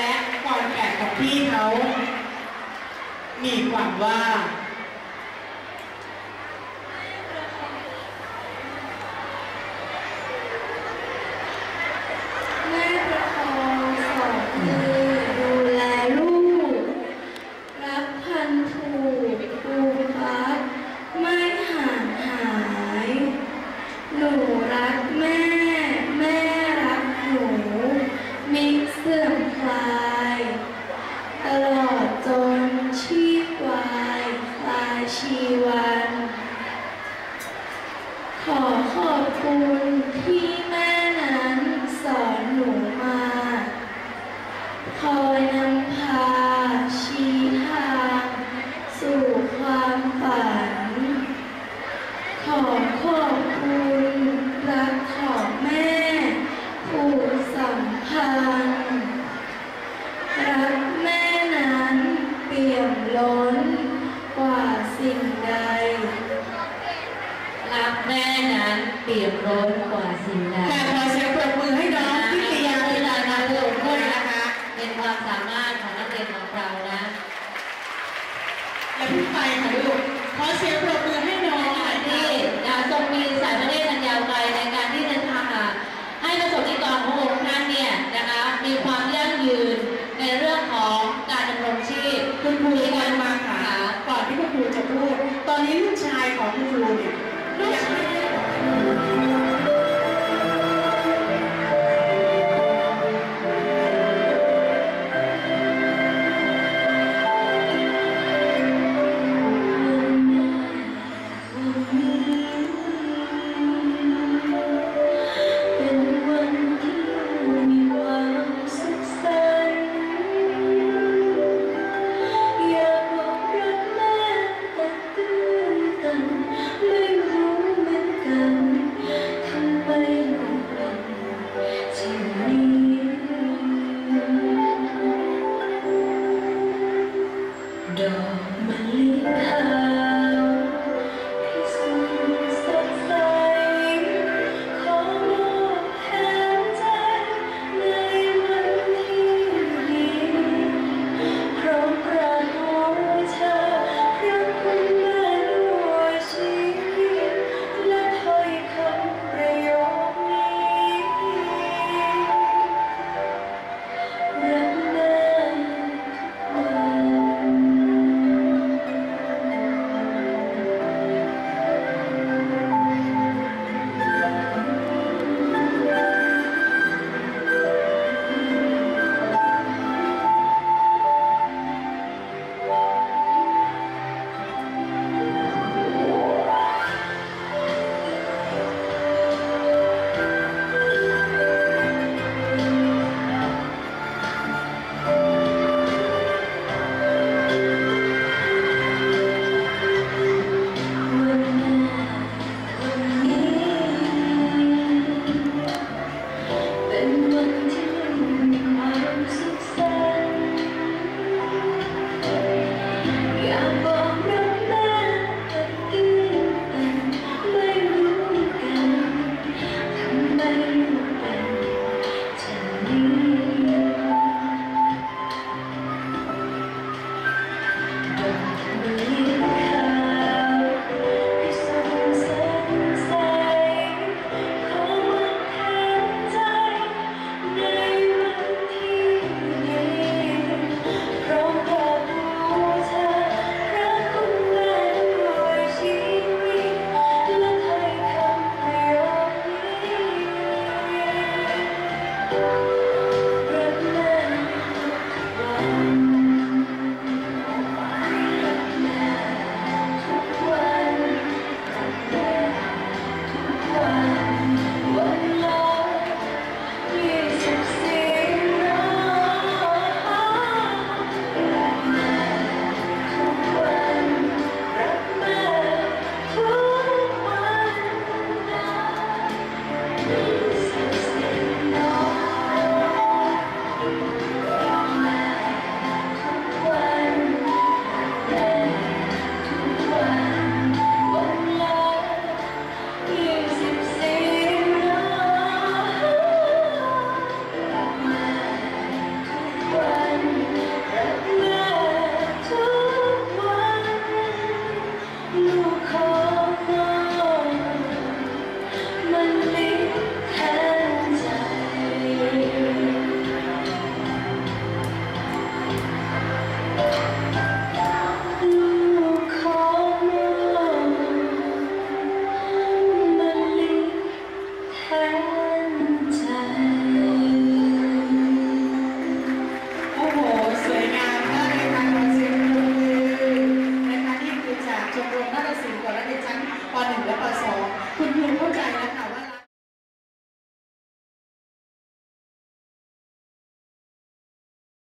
และความแปลกของพี่เขา มีความว่า สิ่งใด รักแม่นั้นเปี่ยมร้อนกว่าสิ่งใดแต่ขอเสียงปรบมือให้น้องพิทยาพิลานาโลกด้วยนะคะ เป็นความสามารถของนักเรียนของเรานะอย่าพิ่งไปค่ะลูกขอเสียงปรบมือให้น้องค่ะที่นะทรงมีสายประเนตนอันยาวไกลในการที่เดินทำให้ประสบนิกรขององค์ท่านเนี่ยนะคะมีความยั่งยืนในเรื่องของ พูด ตอนนี้ลูกชายของคุณครูเนี่ย